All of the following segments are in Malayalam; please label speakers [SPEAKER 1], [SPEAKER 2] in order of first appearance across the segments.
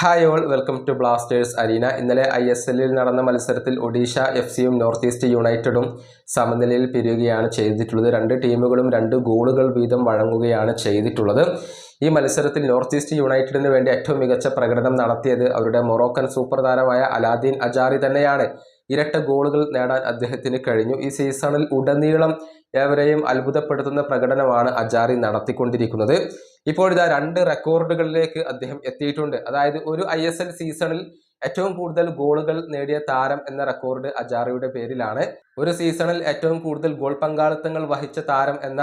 [SPEAKER 1] Hi all welcome to Blasters arena ഇന്നലെ ഐ എസ് എല്ലിൽ നടന്ന മത്സരത്തിൽ ഒഡീഷ എഫ് സിയും നോർത്ത് ഈസ്റ്റ് യുണൈറ്റഡും സമനിലയിൽ പിരിയുകയാണ് ചെയ്തിട്ടുള്ളത്. രണ്ട് ടീമുകളും രണ്ട് ഗോളുകൾ വീതം വഴങ്ങുകയാണ് ചെയ്തിട്ടുള്ളത്. ഈ മത്സരത്തിൽ നോർത്ത് ഈസ്റ്റ് യുണൈറ്റഡിന് വേണ്ടി ഏറ്റവും മികച്ച പ്രകടനം നടത്തിയത് അവരുടെ മൊറോക്കൻ സൂപ്പർ താരമായ അലാദീൻ അജാറി തന്നെയാണ്. ഇരട്ട ഗോളുകൾ നേടാൻ അദ്ദേഹത്തിന് കഴിഞ്ഞു. ഈ സീസണിൽ ഉടനീളം ഏവരെയും അത്ഭുതപ്പെടുത്തുന്ന പ്രകടനമാണ് അജാറി നടത്തിക്കൊണ്ടിരിക്കുന്നത്. ഇപ്പോൾ ഇതാ രണ്ട് റെക്കോർഡുകളിലേക്ക് അദ്ദേഹം എത്തിയിട്ടുണ്ട്. അതായത് ഒരു ഐ സീസണിൽ ഏറ്റവും കൂടുതൽ ഗോളുകൾ നേടിയ താരം എന്ന റെക്കോർഡ് അജാറിയുടെ പേരിലാണ്. ഒരു സീസണിൽ ഏറ്റവും കൂടുതൽ ഗോൾ പങ്കാളിത്തങ്ങൾ വഹിച്ച താരം എന്ന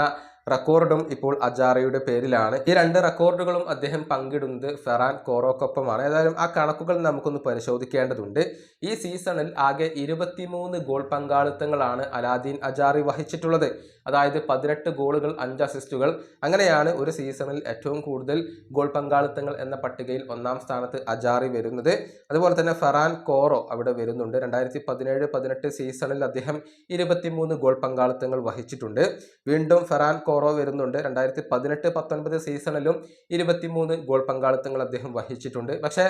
[SPEAKER 1] റെക്കോർഡും ഇപ്പോൾ അജാറയുടെ പേരിലാണ്. ഈ രണ്ട് റെക്കോർഡുകളും അദ്ദേഹം പങ്കിടുന്നത് ഫെറാൻ കോറോക്കൊപ്പമാണ്. ഏതായാലും ആ കണക്കുകൾ നമുക്കൊന്ന് പരിശോധിക്കേണ്ടതുണ്ട്. ഈ സീസണിൽ ആകെ ഇരുപത്തിമൂന്ന് ഗോൾ പങ്കാളിത്തങ്ങളാണ് അലാദീൻ അജാറി വഹിച്ചിട്ടുള്ളത്. അതായത് പതിനെട്ട് ഗോളുകൾ അഞ്ച് അസിസ്റ്റുകൾ. അങ്ങനെയാണ് ഒരു സീസണിൽ ഏറ്റവും കൂടുതൽ ഗോൾ പങ്കാളിത്തങ്ങൾ എന്ന പട്ടികയിൽ ഒന്നാം സ്ഥാനത്ത് അജാറി വരുന്നത്. അതുപോലെ തന്നെ ഫെറാൻ കോറോ അവിടെ വരുന്നുണ്ട്. രണ്ടായിരത്തി പതിനേഴ് പതിനെട്ട് സീസണിൽ അദ്ദേഹം ഇരുപത്തിമൂന്ന് ഗോൾ പങ്കാളിത്തങ്ങൾ വഹിച്ചിട്ടുണ്ട്. വീണ്ടും ഫെറാൻ വരുന്നുണ്ട്. രണ്ടായിരത്തി പതിനെട്ട് പത്തൊൻപത് സീസണിലും ഇരുപത്തിമൂന്ന് ഗോൾ പങ്കാളിത്തങ്ങൾ അദ്ദേഹം വഹിച്ചിട്ടുണ്ട്. പക്ഷേ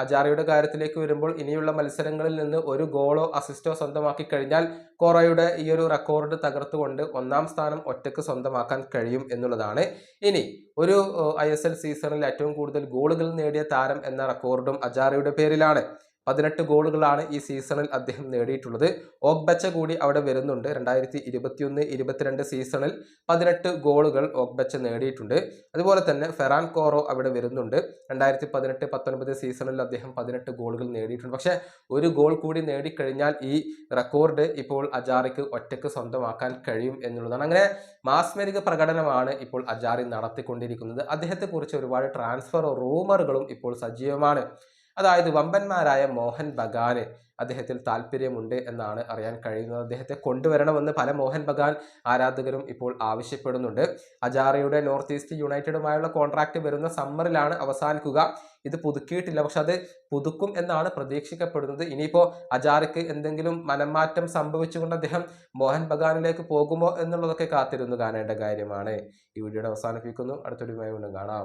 [SPEAKER 1] അജാറയുടെ കാര്യത്തിലേക്ക് വരുമ്പോൾ ഇനിയുള്ള മത്സരങ്ങളിൽ നിന്ന് ഒരു ഗോളോ അസിസ്റ്റോ സ്വന്തമാക്കി കഴിഞ്ഞാൽ കോറയുടെ ഈ ഒരു റെക്കോർഡ് തകർത്തുകൊണ്ട് ഒന്നാം സ്ഥാനം ഒറ്റയ്ക്ക് സ്വന്തമാക്കാൻ കഴിയും എന്നുള്ളതാണ്. ഇനി ഒരു ഐ സീസണിൽ ഏറ്റവും കൂടുതൽ ഗോളുകൾ നേടിയ താരം എന്ന റെക്കോർഡും അജാറയുടെ പേരിലാണ്. പതിനെട്ട് ഗോളുകളാണ് ഈ സീസണിൽ അദ്ദേഹം നേടിയിട്ടുള്ളത്. ഓഗ്ബച്ച കൂടി അവിടെ വരുന്നുണ്ട്. രണ്ടായിരത്തി ഇരുപത്തിയൊന്ന് ഇരുപത്തിരണ്ട് സീസണിൽ പതിനെട്ട് ഗോളുകൾ ഓഗ്ബച്ച നേടിയിട്ടുണ്ട്. അതുപോലെ തന്നെ ഫെറാൻ കോറോ അവിടെ വരുന്നുണ്ട്. രണ്ടായിരത്തി പതിനെട്ട് പത്തൊൻപത് സീസണിൽ അദ്ദേഹം പതിനെട്ട് ഗോളുകൾ നേടിയിട്ടുണ്ട്. പക്ഷേ ഒരു ഗോൾ കൂടി നേടിക്കഴിഞ്ഞാൽ ഈ റെക്കോർഡ് ഇപ്പോൾ അജാറിക്ക് ഒറ്റയ്ക്ക് സ്വന്തമാക്കാൻ കഴിയും എന്നുള്ളതാണ്. അങ്ങനെ മാസ്മരിക പ്രകടനമാണ് ഇപ്പോൾ അജാറി നടത്തിക്കൊണ്ടിരിക്കുന്നത്. അദ്ദേഹത്തെക്കുറിച്ച് ഒരുപാട് ട്രാൻസ്ഫർ റൂമറുകളും ഇപ്പോൾ സജീവമാണ്. അതായത് വമ്പന്മാരായ മോഹൻ ബഗാന് അദ്ദേഹത്തിൽ താല്പര്യമുണ്ട് എന്നാണ് അറിയാൻ കഴിയുന്നത്. അദ്ദേഹത്തെ കൊണ്ടുവരണമെന്ന് പല മോഹൻ ബഗാൻ ആരാധകരും ഇപ്പോൾ ആവശ്യപ്പെടുന്നുണ്ട്. അജാറയുടെ നോർത്ത് ഈസ്റ്റ് യുണൈറ്റഡുമായുള്ള കോൺട്രാക്ട് വരുന്ന സമ്മറിലാണ് അവസാനിക്കുക. ഇത് പുതുക്കിയിട്ടില്ല പക്ഷെ അത് പുതുക്കും എന്നാണ് പ്രതീക്ഷിക്കപ്പെടുന്നത്. ഇനിയിപ്പോൾ അജാറയ്ക്ക് എന്തെങ്കിലും മനംമാറ്റം സംഭവിച്ചുകൊണ്ട് അദ്ദേഹം മോഹൻ ബഗാനിലേക്ക് പോകുമോ എന്നുള്ളതൊക്കെ കാത്തിരുന്നു കാണേണ്ട കാര്യമാണ്. ഈ വീഡിയോയുടെ അവസാനിപ്പിക്കുന്നു. അടുത്തൊരു വീണ്ടും കാണാം.